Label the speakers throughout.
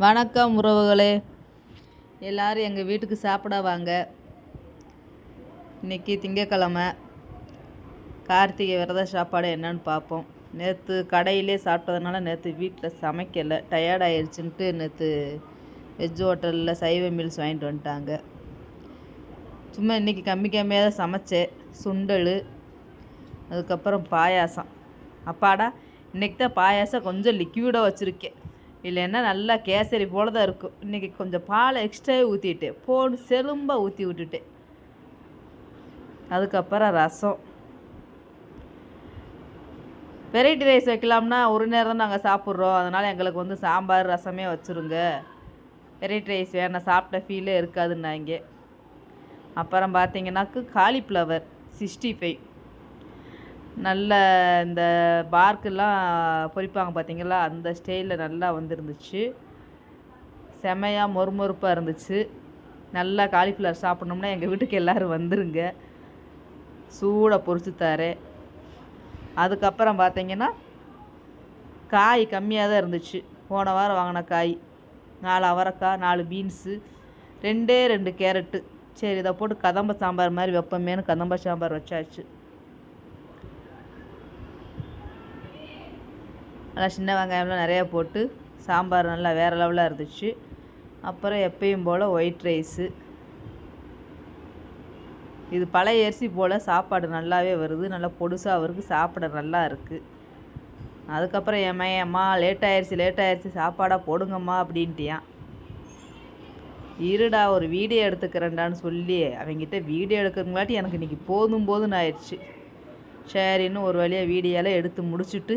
Speaker 1: வணக்கம் உறவுகளே. எல்லாரும் எங்கள் வீட்டுக்கு சாப்பிட வாங்க. இன்னைக்கு திங்கக்கிழமை. கார்த்திகை விரத சாப்பாடு என்னன்னு பார்ப்போம். நேற்று கடையிலே சாப்பிட்டதுனால நேற்று வீட்டில் சமைக்கலை. டயர்ட் ஆயிடுச்சுன்ட்டு நேற்று வெஜ் ஹோட்டலில் சைவ மீல்ஸ் வாங்கிட்டு வந்துட்டாங்க. சும்மா இன்றைக்கி கம்மி கம்மியாக தான் சமைச்சேன். சுண்டல் அதுக்கப்புறம் பாயாசம். அப்பாடா இன்றைக்கி தான் பாயாசம் கொஞ்சம் லிக்யூடாக வச்சுருக்கேன். இல்லைன்னா நல்லா கேசரி போல தான் இருக்கும். இன்றைக்கி கொஞ்சம் பாலை எக்ஸ்ட்ராவே ஊற்றிட்டேன் போடு செலும்பாக ஊற்றி விட்டுட்டேன் அதுக்கப்புறம் ரசம். வெரைட்டி ரைஸ் வைக்கலாம்னா ஒரு நேரம் தான் நாங்கள் சாப்பிட்றோம். அதனால் எங்களுக்கு வந்து சாம்பார் ரசமே வச்சுருங்க. வெரைட்டி ரைஸ் வேணாம் சாப்பிட்ட ஃபீலே இருக்காதுன்னாங்க. அப்புறம் பார்த்தீங்கன்னாக்கு காலிஃப்ளவர் சிக்ஸ்டி ஃபைவ் நல்ல இந்த பார்க்கெல்லாம் பொரிப்பாங்க பார்த்தீங்களா அந்த ஸ்டைலில் நல்லா வந்துருந்துச்சு. செமையாக மொறுமொறுப்பாக இருந்துச்சு. நல்லா காலிஃப்ளவர் சாப்பிட்ணோம்னா எங்கள் வீட்டுக்கு எல்லோரும் வந்துருங்க. சூடாக பொரிச்சு தரேன் அதுக்கப்புறம் பார்த்தீங்கன்னா காய் கம்மியாக தான் இருந்துச்சு. போன வாரம் வாங்கின காய். நாலு அவரைக்காய் நாலு பீன்ஸு ரெண்டே ரெண்டு கேரட்டு. சரி இதை போட்டு கதம்ப சாம்பார் மாதிரி வைப்போமேனு கதம்ப சாம்பார் வச்சாச்சு. நல்லா சின்ன வெங்காயம்லாம் நிறையா போட்டு சாம்பார் நல்லா வேறு லெவலாக இருந்துச்சு. அப்புறம் எப்பயும் போல் ஒயிட் ரைஸு இது பழைய அரிசி போல் சாப்பாடு நல்லாவே வருது. நல்லா பொடுசாக வருது. சாப்பிட நல்லா இருக்குது அதுக்கப்புறம் என் மையன் அம்மா லேட் ஆயிடுச்சு லேட் ஆயிடுச்சு சாப்பாடாக போடுங்கம்மா அப்படின்ட்டியான் இருடா ஒரு வீடியோ எடுத்துக்கிறேன்டான்னு சொல்லி அவங்ககிட்ட வீடியோ எடுக்கிறதுங்களாட்டி எனக்கு இன்றைக்கி போதும் போதும்னு ஆயிடுச்சு. சரின்னு ஒரு வழியாக வீடியோலாம் எடுத்து முடிச்சுட்டு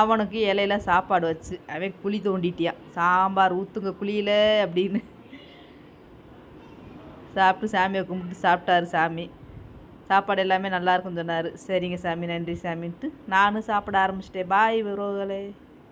Speaker 1: அவனுக்கு இலையில சாப்பாடு வச்சு அவன் குழி தோண்டிட்டியான் சாம்பார் ஊற்றுங்க குழியில் அப்படின்னு. சாப்பிட்டு சாமியை கும்பிட்டு சாப்பிட்டாரு சாமி. சாப்பாடு எல்லாமே நல்லாயிருக்குன்னு சொன்னார். சரிங்க சாமி நன்றி சாமின்ட்டு. நானும் சாப்பிட ஆரம்பிச்சிட்டேன். பாய் உறவுகளே